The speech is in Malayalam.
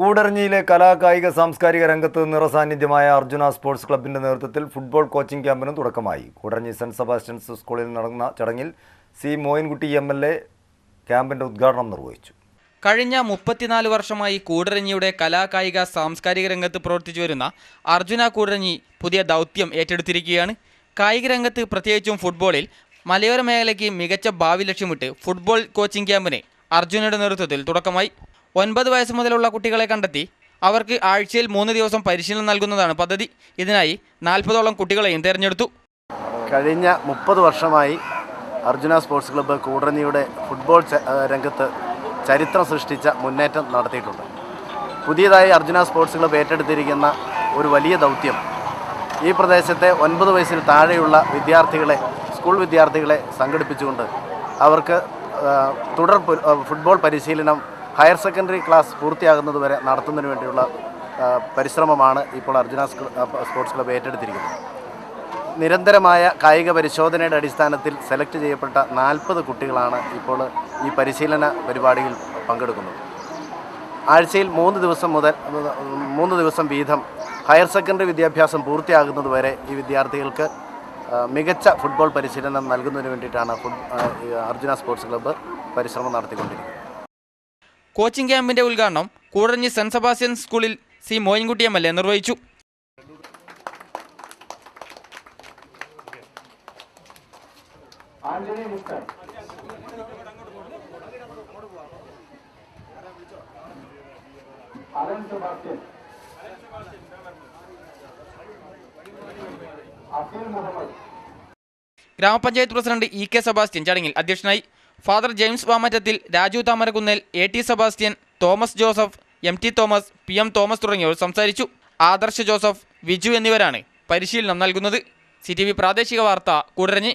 കൂടരഞ്ഞിയിലെ കലാകായിക സാംസ്കാരിക രംഗത്ത് നിറസാന്നിധ്യമായ അർജുന സ്പോർട്സ് ക്ലബിന്റെ നേതൃത്വത്തിൽ ഫുട്ബോൾ കോച്ചിംഗ് ക്യാമ്പിനും തുടക്കമായി. കൂടരഞ്ഞി സെന്റ് സെബാസ്റ്റ്യൻസ് സ്കൂളിൽ നടന്ന ചടങ്ങിൽ C Moyinkutty M L A ക്യാമ്പിന്റെ ഉദ്ഘാടനം നിർവഹിച്ചു. കഴിഞ്ഞ മുപ്പത്തിനാല് വർഷമായി കൂടരഞ്ഞിയുടെ കലാകായിക സാംസ്കാരിക രംഗത്ത് പ്രവർത്തിച്ചു വരുന്ന അർജുന കൂടരഞ്ഞി പുതിയ ദൗത്യം ഏറ്റെടുത്തിരിക്കുകയാണ്. കായിക രംഗത്ത് പ്രത്യേകിച്ചും ഫുട്ബോളിൽ മലയോര മേഖലയ്ക്ക് മികച്ച ഭാവി ലക്ഷ്യമിട്ട് ഫുട്ബോൾ കോച്ചിംഗ് ക്യാമ്പിന് അർജുനയുടെ നേതൃത്വത്തിൽ തുടക്കമായി. ഒൻപത് വയസ്സ് മുതലുള്ള കുട്ടികളെ കണ്ടെത്തി അവർക്ക് ആഴ്ചയിൽ മൂന്ന് ദിവസം പരിശീലനം നൽകുന്നതാണ് പദ്ധതി. ഇതിനായി നാൽപ്പതോളം കുട്ടികളെയും തിരഞ്ഞെടുത്തു. കഴിഞ്ഞ മുപ്പത് വർഷമായി അർജുന സ്പോർട്സ് ക്ലബ്ബ് കൂടരഞ്ഞിയുടെ ഫുട്ബോൾ രംഗത്ത് ചരിത്രം സൃഷ്ടിച്ച മുന്നേറ്റം നടത്തിയിട്ടുണ്ട്. പുതിയതായി അർജുന സ്പോർട്സ് ക്ലബ്ബ് ഏറ്റെടുത്തിരിക്കുന്ന ഒരു വലിയ ദൗത്യം ഈ പ്രദേശത്തെ ഒൻപത് വയസ്സിൽ താഴെയുള്ള വിദ്യാർത്ഥികളെ സ്കൂൾ വിദ്യാർത്ഥികളെ സംഘടിപ്പിച്ചുകൊണ്ട് അവർക്ക് തുടർ ഫുട്ബോൾ പരിശീലനം ഹയർ സെക്കൻഡറി ക്ലാസ് പൂർത്തിയാകുന്നതുവരെ നടത്തുന്നതിന് വേണ്ടിയുള്ള പരിശ്രമമാണ് ഇപ്പോൾ അർജുന സ്പോർട്സ് ക്ലബ്ബ് ഏറ്റെടുത്തിരിക്കുന്നത്. നിരന്തരമായ കായിക പരിശോധനയുടെ അടിസ്ഥാനത്തിൽ സെലക്ട് ചെയ്യപ്പെട്ട നാൽപ്പത് കുട്ടികളാണ് ഇപ്പോൾ ഈ പരിശീലന പരിപാടിയിൽ പങ്കെടുക്കുന്നത്. ആഴ്ചയിൽ മൂന്ന് ദിവസം മുതൽ മൂന്ന് ദിവസം വീതം ഹയർ സെക്കൻഡറി വിദ്യാഭ്യാസം പൂർത്തിയാകുന്നതുവരെ ഈ വിദ്യാർത്ഥികൾക്ക് മികച്ച ഫുട്ബോൾ പരിശീലനം നൽകുന്നതിന് വേണ്ടിയിട്ടാണ് അർജുന സ്പോർട്സ് ക്ലബ്ബ് പരിശ്രമം നടത്തിക്കൊണ്ടിരിക്കുന്നത്. കോച്ചിംഗ് ക്യാമ്പിന്റെ ഉദ്ഘാടനം കൂടഞ്ഞി സെന്റ് സെബാസ്റ്റ്യൻ സ്കൂളിൽ C Moyinkutty M L A നിർവഹിച്ചു. ഗ്രാമപഞ്ചായത്ത് പ്രസിഡന്റ് ഇ കെ സെബാസ്റ്റ്യൻ ചടങ്ങിൽ അധ്യക്ഷനായി father James Vamattathil Raju Thamarakunnel A T Sebastian Thomas Joseph M T Thomas P M Thomas തുടങ്ങിയവർ സംസാരിച്ചു. ആദർശ് ജോസഫ് വിജു എന്നിവരാണ് പരിശീലനം നൽകുന്നത്. സി പ്രാദേശിക വാർത്ത കൂടരഞ്ഞി.